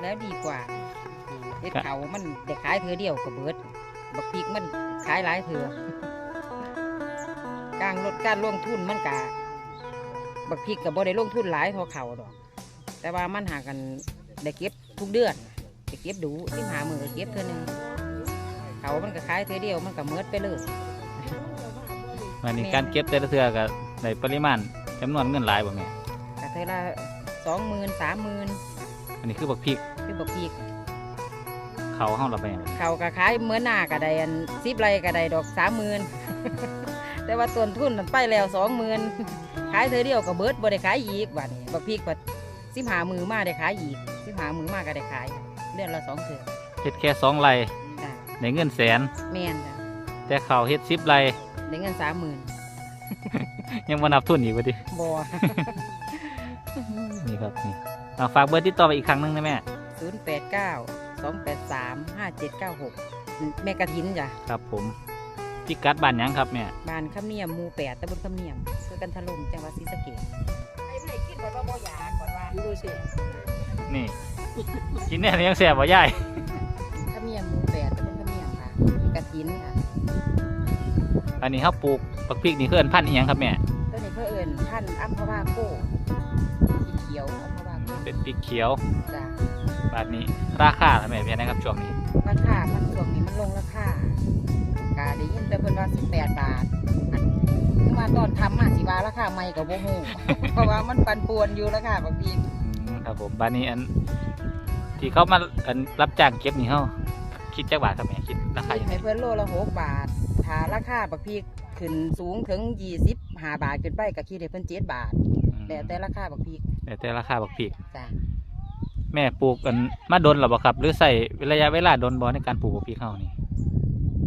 แล้วดีกว่าเฮ็ดเขามันได้ขายเธอเดียวก็เบิดบักพริกมันขายหลายเถือการลดการลงทุนมันกะบักพริกกับบ่ได้ลงทุนหลายเท่าเขาดอก แต่ว่ามันหากันได้เก็บทุกเดือนได้เก็บดูที่หามือก็เก็บเท่านึงเขามันก็ขายเธอเดียวมันก็เมิดไปเลยวันนี้การเก็บแต่ละเทือก็ในปริมาณจำนวนเงินหลายบ่แม่ก็เธอละสองหมื่นสามหมื่นอั นนี้คือบักพริกคือบักพริกเขาเฮาเราไปหยังเขาก็ขายเหมือนหน้าก็ได้อันสิบไรก็ได้ดอกสามหมื่นแต่ว่าต้นทุนมันไปแล้วสองหมื่นขายเธอเดียวก็เบิดบ่ได้ขายอีกบัดนี้บักพริกบัดสิบหามือมาได้ขายอีกสิบหามือมาก็ได้ขายเดือนละสองเถื่อเฮ็ดแค่สองไร่จ้ะได้เงินแสนแม่นจ้ะแต่เขาเฮ็ดสิบไร่ได้เงินสามหมื่นยังบ่นับทุนอีกว่าดิบ่นี่ครับนี่ เอาฝากเบอร์ติดต่อไปอีกครั้งหนึงนะแม่ ศูนย์แปดเก้าสองแปดสามห้าเจ็ดเก้าหกแม่กระถินจ้ะครับผมพิกัดบ้านหยังครับแม่ บ้านขามเนียมหมู่แปดตำบลขามเนียมคือกันทะลมจังหวัดศรีสะเกษไอ้ไม่กินก่อนว่าบ่อยากก่อนว่าดูสินี่ กินแน่ยังแสบบ่ยายขามเนียมหมู่แปดตำบลขามเนียมค่ะกระถินค่ะอันนี้เขาปลูกบักพริกนี่คือเอิ้นพันธุ์อีหยังครับแม่ตัวนี้เพื่อเอิญท่านอัมพวาโก้สีเขียวอัมพวาโก้ เป็นพริกเขียวจ้ะบาทนี้ ราคาครับแม่เป็นไงครับช่วงนี้ราคามันช่วงนี้มันลงราคากาได้ยินแต่เพิ่นว่าสิบแปดบาทอันมาตอนทำมาสิว่าราคาใหม่กับโบฮูเพราะว่ามันปันป่วนอยู่ราคาบางทีอืมครับผมบาทนี้อัน ที่เขามาอันรับจ้างเก็บนี่เขาคิดจักบาทครับแม่คิดราคาอย่างไรให้เพิ่นโลละหกบาทถ้าราคาบักพีกขึ้นสูงถึงยี่สิบห้าบาทขึ้นไปก็คิดให้เพิ่นเจ็ดบาท แต่แต่ราคาบักพีกแต่แต่ราคาบักพริก จ้ะแม่ปลูกอันมาดนหรอบ่ครับ หรือใส่ระยะเวลาดนบ่ในการปลูกบักพริกเขานี่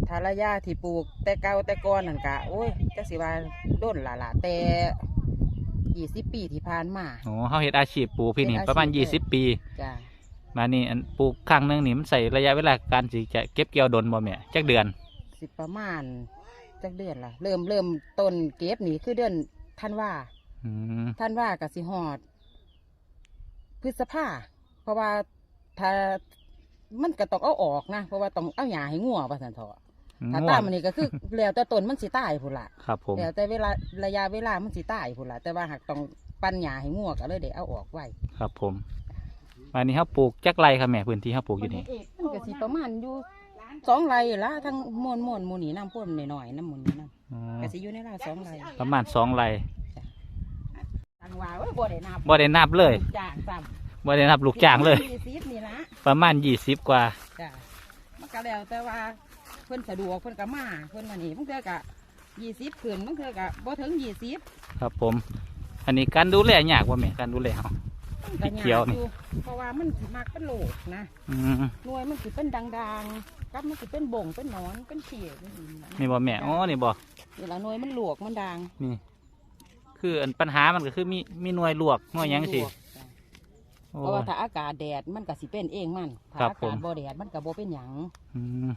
ถ้าระยะที่ปลูกแต่เก่าแต่ก่อนนั่นกะโอ้ยจักสิว่าโดนละละแต่ยี่สิบปีที่ผ่านมา โอ้เขาเฮ็ดอาชีพปลูกพริกนี่เฮ็ดอาชีพประมาณ เลยยี่สิบปี จ้ะมานี่อันปลูกครั้งหนึงนี่มันใส่ระยะเวลาการสิจะเก็บเกี่ยวดนบ่แม่จักเดือน สิประมาณจักเดือนละเริ่มเริ่มต้นเก็บนี่คือเดือนธันวา อืมธันวากับสิฮอดพฤษภาเพราะว่าถ้ามันก็ต้องเอาออกนะเพราะว่าต้องเอาหญ้าให้งัวว่าสันเถอะถ้าง่วตามงมันนี่ก็คือ แล้วแต่ต้นมันสิตายพุ่นละครับผม แล้วแต่เวลาระยะเวลามันสิตายพุ่นละแต่ว่าหากต้องปั้นหญ้าให้งัวก็เลยได้เอาออกไว้ครับผมมานี่เขาปลูกจักไรครับแม่พื้นที่เขาปลูกอยู่นี่มันก็สิประมาณอยู่สองไร่ละทั้งมวนมวนๆหมูนี่น้ำพ่นหน่อยๆน้ำหมุนนี่น้อ๋อำก็สิอยู่ในราวสองไร่ประมาณสองไร ตังว่าเว้ยบ่ได้นับบ่ได้นับเลยจ้างซ้บ่ได้นับลูกจ้างเลยยี่สิบนี่ละประมาณยี่สิบกว่า จ้ะมันก็แล้วแต่ว่าเพิ่นสะดวกเพิ่นก็มาเพิ่นมานี่บางเทื่อก็ยี่สิบขึ้นบางเทื่อก็บ่ถึงยี่สิบครับผม อันนี้การดูแลยากว่าแม่การดูแลเขาก็เขียวนี่อเพราะว่ามันสิมักเป็นโหลกนะอืมหน่วยมันสิเป็นดังๆกับมันสิเป็นบ่งเป็นหนอนเป็นเขียดนี่นะนี่บ่แม่อ๋อนี่บ่ เวลาหน่วยมันหลวกมันดังนี่ คืออันปัญหามันก็คือมีมีหน่วยลวกหน่วยหยังสิลวกจ้ะโอ้ เพราะว่าถ้าอากาศแดดมันก็สิเป็นเองมันถ้าครับอาผมกาศบ่แดดมันก็บ่เป็นหยังอืม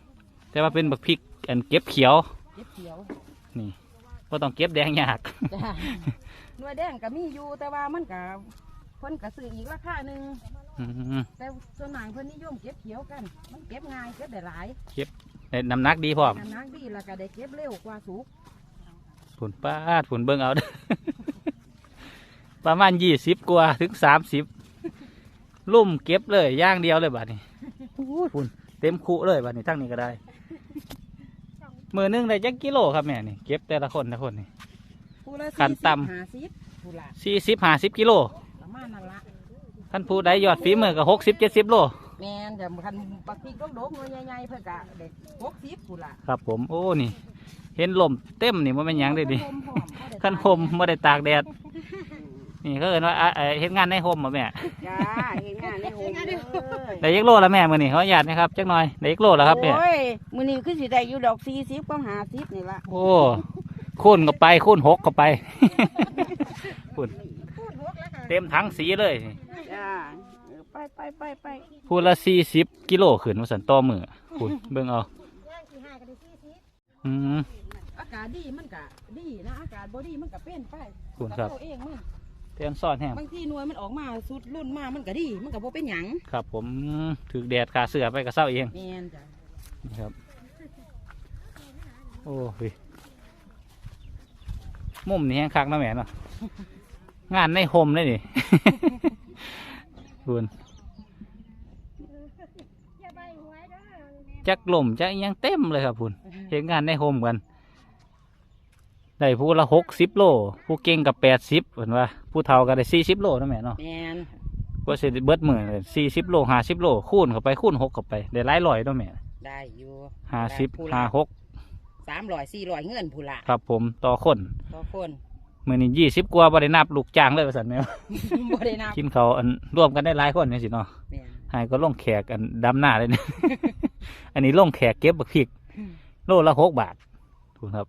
แต่ว่าเป็นบักพริกอันเก็บเขียวเก็บเขียวนี่ก็ต้องเก็บแดงยาก จ้ะหน่วยแดงก็มีอยู่แต่ว่ามันก็เพิ่นก็ซื้ออีกราคาหนึงอืมแต่ส่วนมากเพิ่นนิยมเก็บเขียวกัน มันเก็บง่ายเก็บได้หลายได้น้ำหนักดีพร้อมน้ำหนักดีแล้วก็ได้เก็บเร็วกว่าสุกผุนป้าดผุนเบิ่งเอาเด้อ ประมาณยี่สิบกว่าถึงสามสิบลุ่มเก็บเลยอย่างเดียวเลยบัดนี้โอ้ยผุนเต็มคุเลยบัดนี้ทั้งนี้ก็ได้ มือหนึงได้จักกิโลครับแม่นี่เก็บแต่ละคนแต่ละคนนี่ผู้ละขั้นต่ำห้าสิบผู้ละสี่สิบห้าสิบกิโลประมาณนั้นละท่านผู้ใดยอดฝีมือก็หกสิบเจ็ดสิบโลแม่นแต่คันปักพริกโดกๆหน่วยใหญ่ๆเพิ่นก็ได้หกสิบผู้ละครับผมโอ้นี่ เห็นลมเต็มนี่มันเป็นหยังเลยดิขั้นหอมๆขั้นหมไม่ได้ตากแดด นี่เขาเอินว่าอะเอ่อเห็นงานในห่มมาแม่จ้าเห็นงานในโฮมเลยได้ยักโลแล้วแม่มือนี่เขาอนุญาตนะครับจักหน่อยได้ยักโลแล้วครับเนี่ยโอ้ยมื้อนี้คือสิได้อยู่ดอก40กับ50นี่ล่ะโอ้คูณก็ไปคูณหกก็ไปพูดเต็มถังสีเลยนี่จ้าเออไปไปไปไปพูดละสี่สิบกิโลขึ้นมาสันต่อมือพูดเบิ่งเอาอืม อากาศดีมันก็ดีนะอากาศบ่ดีมันก็เป็นไปขอบคุณครับเอาเองมัน เตียนซ่อนแห้งบางทีหน่วยมันออกมาสุดรุ่นมามันก็ดี มันก็บ่เป็นหยังครับผมถือแดดขาเสือไปกับเศร้าเองแม่นจ้ะนี่ครับ โอ้ยมุมนี้แห้งคักเนาะแม่เนาะงานในโฮมเลยนี่ คุณจักลมจักอิหยังเต็มเลยครับคุณเห็นงานในโฮมกัน ได้ผู้ละหกสิบโล ผู้เก่งกับแปดสิบเห็นว่าผู้เฒ่าก็ได้สี่สิบโลเนาะแม่เนาะแม่นก็เสร็จเบิดมือสี่สิบโลห้าสิบโลคูณเข้าไปคูณหกเข้าไปได้หลายร้อยเนาะแม่ได้อยู่ห้าสิบผู้ห้าละหกสามร้อยสี่ร้อยเงินผู้ละครับผมต่อคนต่อคนมือนี้ยี่สิบกว่าบ่ได้นับลูกจ้างเลยว่าสันแม่บ่ได้นับกินเขาวอันร่วมกันได้หลายคนนี่สิเนาะแม่นให้ก็ลงแขกอันดำหน้าเลยเนี่ยอันนี้ลงแขกเก็บบักพริก โลละหกบาทถูกครับ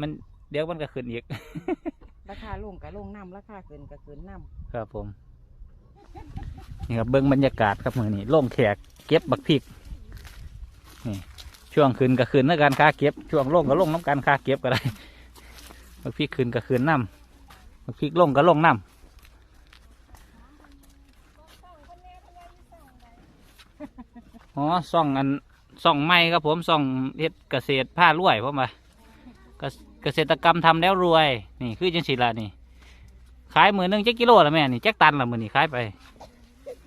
มันมันเดี๋ยวมันก็ขึ้นอีก ราคาลงก็ลงน้ำราคาขึ้นก็ขึ้นน้ครับผม นี่ครับเบิ้งบรรยากาศครับมือนี้ลงแขกเก็บบักพริกนี่ช่วงขึ้นก็ขึ้นในการค้าเก็บ ช่วงลงก็ลงน้ำการค้าเก็บก็ได้ บักพริกขึ้นก็ขึ้นน้ำบักพริกลงก็ลงน้ำอ๋อซ่องอันซ่องไม้ครับผมซ่องเฮ็ดเกษตรผ้ารวยผมว่าเกษ เกษตรกรรมทำแล้วรวย นี่คือจังสิละนี่ ขายมือหนึงจักกิโลละแม่นี่จักตันละมือนี่ขายไป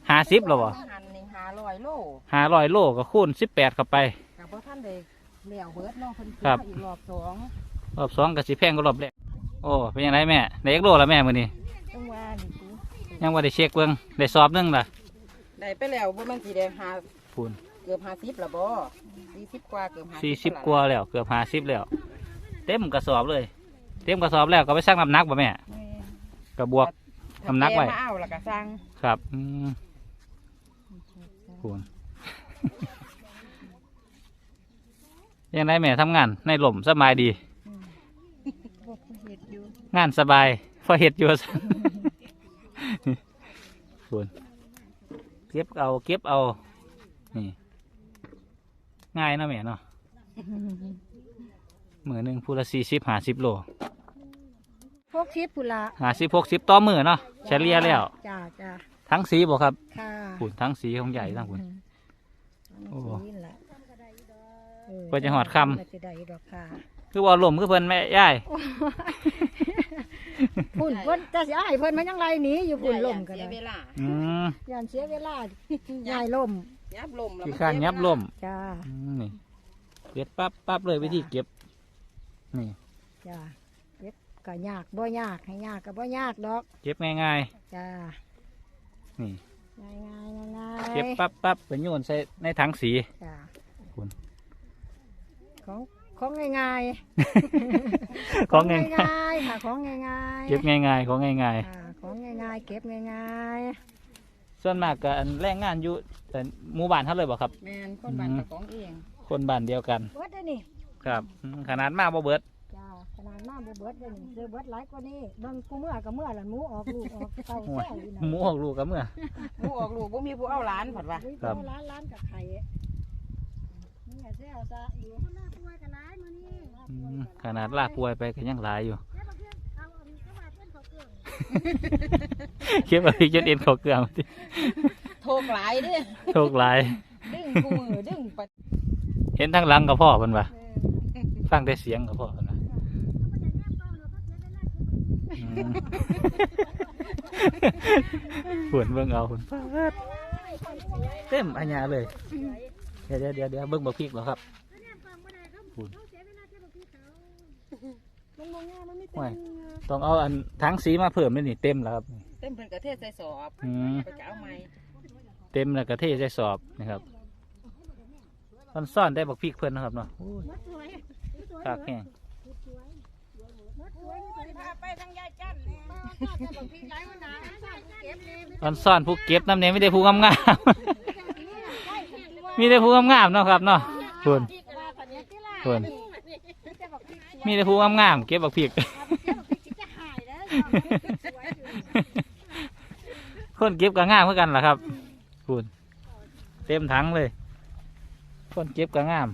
ห้าสิบแล้วบ่ำหันนี่ห้าร้อยโลห้าร้อยโลก็คูณสิบแปดเข้าไปกับพ่ท่านได้เหลี่ยวเบิดเน้องเพิ่นครับอีกรอบสองรอบสองก็สิแพงก็รอบแรกโอ้เป็นยังไงแม่ได้จักโลละแม่มือนี่ต้องว่านี่สิยังว่าได้เช็คเบิ้งได้สอบหนึงล่ะได้ไปแล้วบ่แมันสิได้หาพูนเกือบห้าสิบละบ่สี่สิบกว่าเกือบห้าสี่สิบกว่าแล้วเกือบห้าสิบแล้ว เต็มกระสอบเลย เต็มกระสอบแล้วก็ไปสั่งน้ำหนักบ่แม่กระบวก ทำนักไว้มาเอาแล้วก็สั่งครับอืมพูนยังไงแม่ทำงานในหล่มสบายดีบ่เฮ็ดอยู่งานสบายพอเห็ดอยู่ส่วนเก็บเอาเก็บเอา นี่ ง่ายเนาะแม่เนาะ มือหนึ่งพูละสี่สิบห้าสิบโลพวกทิพย์พุละห้าสิบหกสิบต่อมือเนาะเฉลี่ยแล้ว จ้าจ้าทั้งสีบ่ครับค่ะผุนทั้งสีของใหญ่ทั้งผุน โอ้ นี่แหละเพื่อจะหอดคำ เพื่อจะได้ดอกค่ะคือว่าลมคือเพิ่นแม่ย่ายพุ่นเพิ่นจะเสียหายเพิ่นมันยังไรหนีอยู่พุ่นล่มกันเสียเวลาอืมย่านเสียเวลาย้ายล่มยับลมแล้วขี้มัข้านเสียับเวลาลมจ้า อืมนี่เก็บปั๊บปั๊บเลยวิธีเก็บ นี่ จ้าเก็บก็ยากบ่ยากให้ยากก็บ่ยากดอกเก็บง่ายจ้าๆ นี่ ง่ายง่ายง่ายเก็บปั๊บปั๊บไปโยนใส่ในถังสี จ้าคุณ ของของง่ายง่ายของง่ายง่ายๆค่ะของง่ายง่ายๆเก็บง่ายๆ ของง่ายค่ะของง่ายง่ายๆเก็บง่ายง่ายๆ ส่วนมากก็อันแรงงานอยู่แต่หมู่บ้านเท่าเลยบ่ครับ แม่นคนบ้านอืมตะของเองคนบ้านเดียวกันเบิดได้อนี่ ครับอืมขนาดมาบ่เบิดจ้าขนาดมาบ่เบิดเลยนี่ซื้อเบิดหลายกว่านี้เบิ่งกูเมื่อกับเมื่อละหมูออกลูกออกเต่าโอ้ยแซ่อยู่นะหมูออกลูกกับเมื่อ ผู้ออกลูกบ่มีผู้เอาหลานผัดว่าอุ้ยครับเจ้าร้านร้านกับไข่นี่แซ่เอาซะอยู่คนหน้าป่วยกันหลายมื้อนี้อืมขนาดลากป่วยไปก็ยังหลายอยู่ แล้วบางเทื่อเอาอันนี้ก็ว่าเพิ่นเขาเกลืองเก็บเอาไปจนเอ็นเขาเกลืองโทรหลายเด้อโชคหลาย ดึงกูมือดึงไปเห็นทั้งหลังกับพ่อเพิ่นว่า ฟังแต่เสียงกับพ่อเพิ่นว่าอืมปวดเบิ่งเอาคุณเต็มอัญญาเลย เดี๋ยวเดี๋ยวเดี๋ยวเดี๋ยวเบิ่งบ่พริกเหรอครับมันบ่ง่ายมันมีโอ้แต่ยต้องเอาอันทั้งสีมาเพิ่มเลยนี่เต็มแล้วครับ เต็มเพิ่นกระเทศใส่สอบอืมไปจะเอาไหมเต็มแล้วก็เทใส่สอบนะครับมันซ่อนได้บักพริกเพิ่นนะครับเนาะ โอ้ยมัดสวยสวยคากแห้งมัดสวยนี่เป็นพาไปทางยายจันป้าป้าจะบอกพี่หลายวันหนาใส่เก็บเลยมันซ่อนผู้เก็บน้ำเนี่ยไม่ได้ผู้งามๆมีแต่ผู้งามๆเนาะครับเนาะคุณคุณมีแต่ผู้งามๆเก็บบักพริกคนเก็บก็งามเหมือนกันล่ะครับคุณเต็มถังเลย คนเก็บก็งาม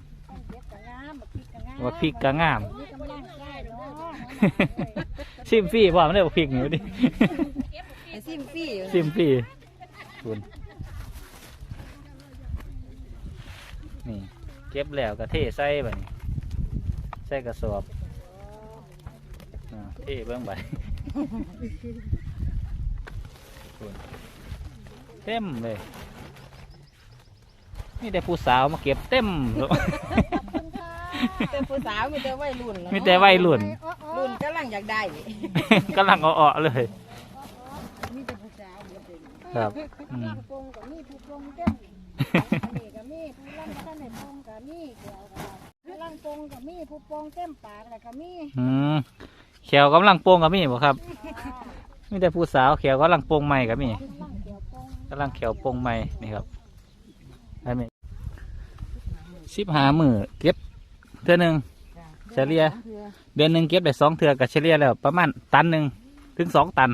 บักพริกก็งามนี่กำลังได้เนาะซิมฟรีพร้อมเลยบักพริกนี่ดิ ไอ้ซิมฟี่อยู่ซิมฟรีคุณนี่ เก็บแล้วก็เทใส่บัดนี้ใส่กระสอบอ่าเทเบื้องใบคุณเต็มเลยนี่แต่ผู้สาวมาเก็บเต็มเลย เป็นผู้สาวมีแต่วัยรุ่นแล้วมีแต่วัยรุ่น รุ่นกำลังอยากได้กำลังเอาๆเลย มีแต่ผู้สาวเบิดเลยครับอืมร่างโปงก็มีผู้โปงเต็มอันนี้ก็มีผู้ร่างท่านในโปงก็มีเกี่ยวกับผู้ร่างโปงก็มีผู้โปงเต็มปากแล้วก็มีอืมแขวกำลังโปงกับมีบ่ครับมีแต่ผู้สาวแขวกำลังโปงใหม่กับมีร่างเกี่ยวโปงกำลังแขวโปงใหม่นี่ครับอันนี้สิบหามือเก็บ เทือหนึ่ง เฉลี่ย เดือนหนึ่งเก็บได้สองเทือกับเฉลี่ยแล้ว ประมาณตันหนึ่งถึงสองตัน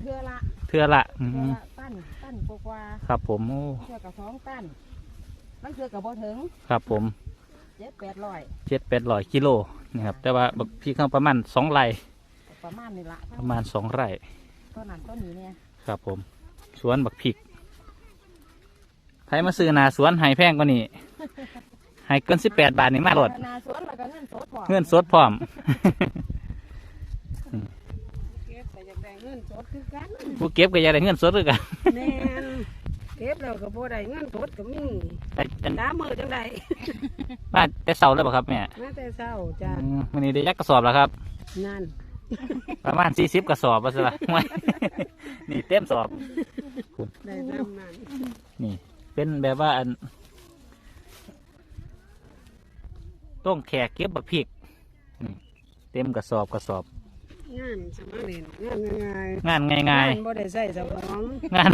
เทือละเทือละอืเทือมละตั้นตั้นกว่าครับผมโอ้เทือกับสองตั้นมันเทือกับบ่ถึงครับผมเจ็ดแปดร้อยเจ็ดแปดร้อยกิโลนี่ครับ แต่ว่าบักพี่เข้าประมาณสองไร่ประมาณนี้ละประมาณสองไร่ ต้นนั้นต้นนี้เนี่ยครับผม สวนบักพริกใครมาซื้อหนาสวนให้แพงกว่านี้ ให้เกินสิบแปดบาทนี่มาโหลดนาสวนแล้วก็เงินสดพอเงินสดพร้อม เก็บแต่อยากได้เงินสดคือกันผู้เก็บก็อยากได้เงินสดด้วยกันแม่นเก็บแล้วก็บ่ได้เงินสดก็มีแต่แต่สามมื้อจังไดมาแต่เสาแล้วเปล่าครับแม่มาแต่เช้าจ้าอืมวันนี้ได้ยักกระสอบแล้วครับ นั่นประมาณสี่สิบกระสอบว่าสิละไม่นี่เต็มสอบ ได้ทำนั่นนี่เป็นแบบว่าอัน ต้องแขกเก็บบักพริกนี่เต็มกระสอบกระสอบ งานสมัครเรียนงานง่ายงานๆง่าย บ่ได้ใส่สมองๆ งาน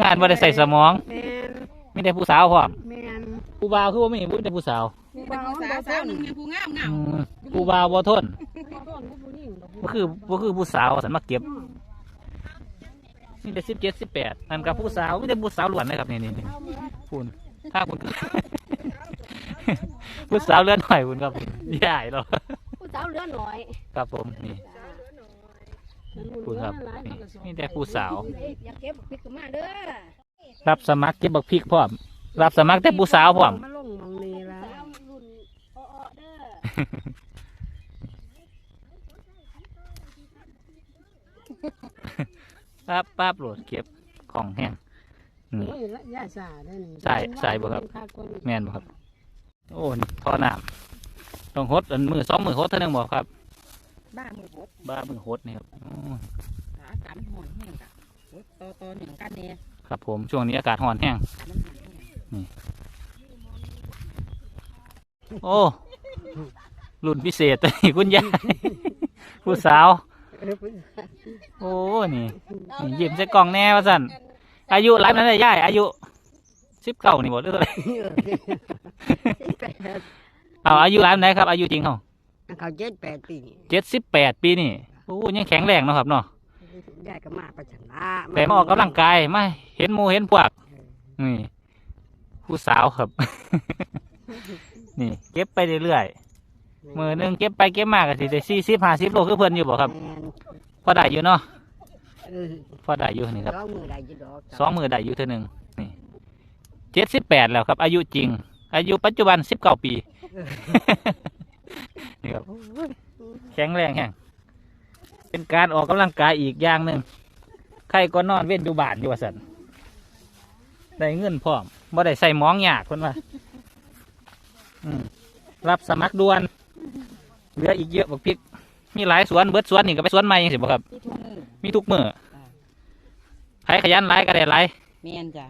งานไม่ได้ใส่สมองแม่นไม่ได้ผู้สาวพร้อมแม่นผู้บ่าวคือว่ามีผู้แต่ผู้สาวผู้เป็นบ่าวผู้บ่สาวทสาวนหนึ่งมีผู้งามงามอืมผู้บ่าวบ่ทนผู้บ่าวผู้หญิงดอกก็คือก็คือผู้สาวสันมาเก็บนี่แต่สิบเจ็ดสิบแปดนั่นกับผู้สาวไม่ได้ผู้สาวล้วนนะครับนี่นี่นี่คุณถ้าคุณ ผู้สาวเลื่อนหน่อยคุณครับใหญ่หรอผู้สาวเหลือหน่อยครับผมนี่คุณครับนี่นี่แต่ผู้สาว อยากเก็บพริกก็มาเด้อรับสมัครเก็บบักพริกพร้อม รับสมัครแต่ผู้สาวพร้อมมาลงหมองนี้ละรุ่นอ้อๆเด้อปั๊บปั๊บโหลดเก็บของแห้งนี่นี่ละยาสาได้นี่ใส่ใส่บ่ครับ แม่นบ่ครับ โอ้นี่ท่อน้ำต้องหดอันมือสองมือหดเท่านึงบ่ครับบ้ามือหดบ้ามือหดนี่ครับอ๋อขากันหอนแห้งกะหดต่อต่อหนึ่งกันเนี่ยครับผมช่วงนี้อากาศร้อนแห้งมันหอนแห้งโอ้รุ่นพิเศษนี่คุณยายผู้สาว โอ้นี่นี่ยิ้มใส่กล่องแน่ว่าสั่นอายุหลายนั้นได้ย่ายอายุ สิบเก้านี่หมดเลยเอาอายุหลายไหนครับ อายุจริงเขาเขาเจ็ดแปดปีเจ็ดสิบแปดปีนี่โอ้ยังแข็งแรงเนาะครับเนาะยายก็มาประชันละแต่มาออกกำลังกายมาเห็นหมูเห็นพวกนี่ผู้สาวครับ นี่ เก็บไปเรื่อยๆมือหนึงเก็บไปเก็บมากก็สิได้สี่สิบห้าสิบโลคือเพิ่นอยู่บ่ครับแม่นพอได้อยู่เนาะเออพอได้อยู่นี่ครับสองมือได้อยี่ดอกสองมือได้อยู่เท่านึงนี่ เจ็ดสิบแปดแล้วครับ อายุจริง อายุปัจจุบันสิบเก้าปีนี่ครับแข็งแรงแห้งเป็นการออกกำลังกายอีกอย่างหนึ่งใครก็นอนเว้นอยู่บ้านอยู่ว่าสันได้เงินพร้อมบ่ได้ใส่หมองยากคนว่าอืมรับสมัครด่วนเหลืออีกเยอะบักพริก มีหลายสวนเบิดสวนนี่ก็ไปสวนใหม่ยังสิบ่ครับที่ทุ่งมือมีทุกมือใครขยันหลายก็ได้หลาย แมนจ้ะ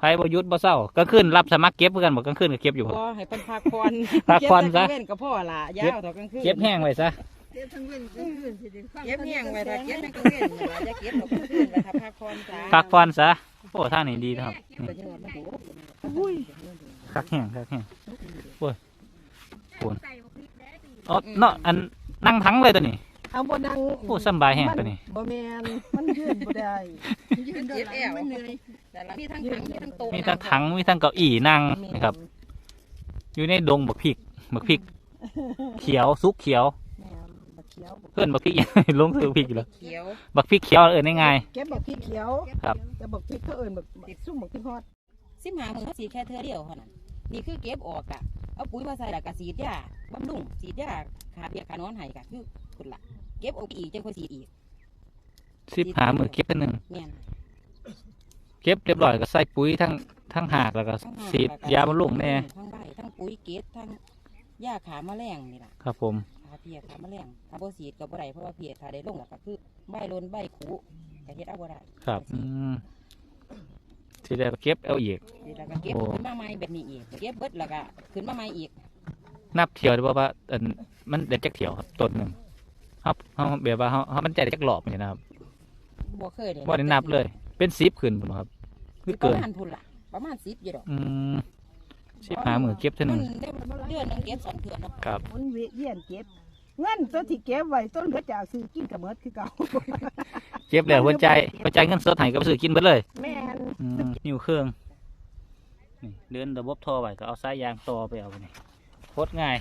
ใครบ่หยุดบ่เศร้าก็ขึ้นรับสมัครเก็บเพื่อกันบอกกลางคืนก็เก็บอยู่บ่ก็ให้เป็นพักผ่อนพักผ่อนซะ เก็บแต่กลางเว้นกับพ่อละยาวต่อกลางคืนเก็บแห้งไว้ซะเก็บทั้งเว้นทั้งคืนสิได้ฟังเก็บแห้งไว้ถ้าเก็บในกลางเว้นเวลาจะเก็บต่อกลางคืนไว้ถ้าพักผ่อนจ้าพักผ่อนซะโอ้ทางนี้ดีนะครับนี่ประโยชน์มันโหคักแห้งคักแห้งโอ้ยโอนอ๋อเนาะอันนั่งทั้งเลยตัวนี้ เอาบ่ดังโอ้สำบายแห้งตัวนี้บ่แม่นมันยืนบ่ได้ ยืนเจ็บแอวมันเหนื่อย แต่ละมีทั้งถังมีทั้งโต๊ะมีทั้งถังมีทั้งเก้าอี้นั่งนะครับ อยู่ในดงบักพริกบักพริก เขียวสุกเขียว แม่บักขียวเพื่อนบักพริกลงซื้อพริกอยู่แล้วเขียวบักพริกเขียวเอินง่าย เก็บบักพริกเขียวครับ แต่บักพริกเขาเอิ้นบักบักซุ่มบักพริกฮอดสิบหามือสีแค่เธอเดียวเท่านั้นนี่คือเก็บออกอะเอาปุ๋ยมาใส่แล้วก็สีดยาบำรุงสีดยาขาเปียกขานอนไห้ก็คือคุณละ เก็บออกอีกจังค่อยสีดอีกๆสิบหามือเก็บตัวหนึ่งแม่นเก็บเรียบร้อยก็ใส่ปุ๋ยทั้งทั้งหากแล้วก็ทั้งหากสีดแล้วก็ยาบำรุงแน่ทั้งใบทั้งปุ๋ยเกตทั้งหญ้าขาแมลงนี่ล่ะครับผมขาเพียขาแมลงถ้าบ่สีดก็บ่ได้เพราะว่าเพียถ้าได้ลงแล้วก็คือใบลนใบขูก็เฮ็ดเอาบ่ได้ครับอืมทีแรกก็เก็บเอาอีกนี่แล้วก็เก็บโอ้ ขึ้นมาใหม่แบบนี้อีกเก็บเบิดแล้วก็ขึ้นมาใหม่อีกนับเที่ยวได้บ่ว่าอันมันเด็ดจักเที่ยวครับต้นหนึ่ง ครับเฮาแบบว่าเฮาเฮามันใจได้จักหลอบนี่นะครับบ่เคยได้บ่ได้นับเลย เป็นสิบขึ้นพุ่นบ่ครับคือปเกิระนมาณพุ่นล่ะ ประมาณ10อยู่ดอกอืมสิบหามือเก็บเท่ามันึนงได้เดือนหนึงเก็บสองเทื่อเนาะครับหมุนเวียนเก็บเงินตัวที่เก็บไว้ต้นเหลือจากซื้อกินกับเมิดคือเก่าเก็บแล้วหัวใจหัวใจเงินสดให้ก็ไปซื้อกินเบิดเลย แม่นอืมนิ้วเครื่องนี่เดินระบบท่อไว้ก็เอาสายยางต่อไปเอาไปนี่โคตรง่าย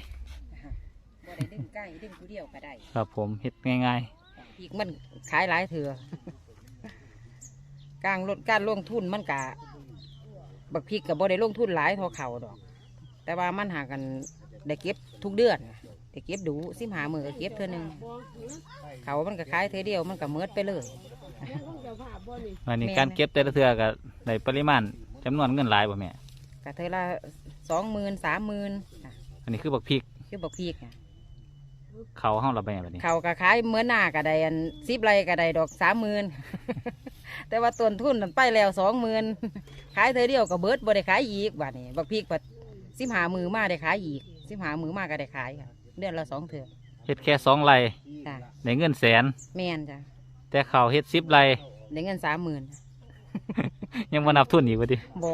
บ่ได้ดึงใกล้ดึงผู้เดียวก็ได้ครับผมเฮ็ดง่ายอีกมันขายหลายเถื่อการลดการลงทุนมันกะบักพริกกับบ่ได้ลงทุนหลายเท่าเขาดอก แต่ว่ามันหากันได้เก็บทุกเดือนได้เก็บดูสิหามือก็เก็บเท่านึงเขามันก็ขายเท่อเดียวมันก็เมิดไปเลย ๆวันนี้แม่น การเก็บแต่ละเทื่อก็ได้ปริมาณจำนวนเงินหลายบ่แม่ก็เท่อละสองหมื่นสามหมื่นอันนี้คือบักพริกคือบักพริกอะ เขาห้องเราไปแบบนี้เขาก็ขายเหมือนหน้าก็ได้อันสิบไรก็ได้ดอกสามหมื่นแต่ว่าต้นทุนมันไปแล้วสองหมื่นขายเธอเดียวก็เบิดบ่ได้ขายอีกบัดนี้บักพริกบัดสิบหามือมาได้ขายอีกสิบหามือมาก็ได้ขายค่ะเดือนละสองเถื่อเฮ็ดแค่สองไร่จ้ะได้เงินแสนแม่นจ้ะแต่เขาเฮ็ดสิบไร่ได้เงินสามหมื่นยังมานับทุนอีกว่าดิบ่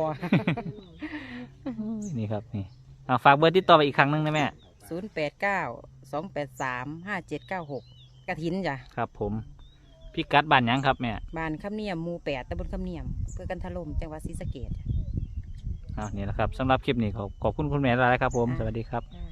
นี่ครับนี่เอาฝากเบอร์ติดต่อไปอีกครั้งหนึงนะแม่ศูนย์แปดเก้า สองแปดสามห้าเจ็ดเก้าหกกระถินจ้ะครับ ผมพี่กัดบ้านหยังครับแม่บ้านคำเนียมหมู่แปดตำบลคำเนียมเพื่อกันถล่มจังหวัดศรีสะเกษเอานี่แหละครับสำหรับคลิปนี้ขอขอบคุณคุณแม่หลายๆครับ ผมอ่าสวัสดีครับ จ้ะ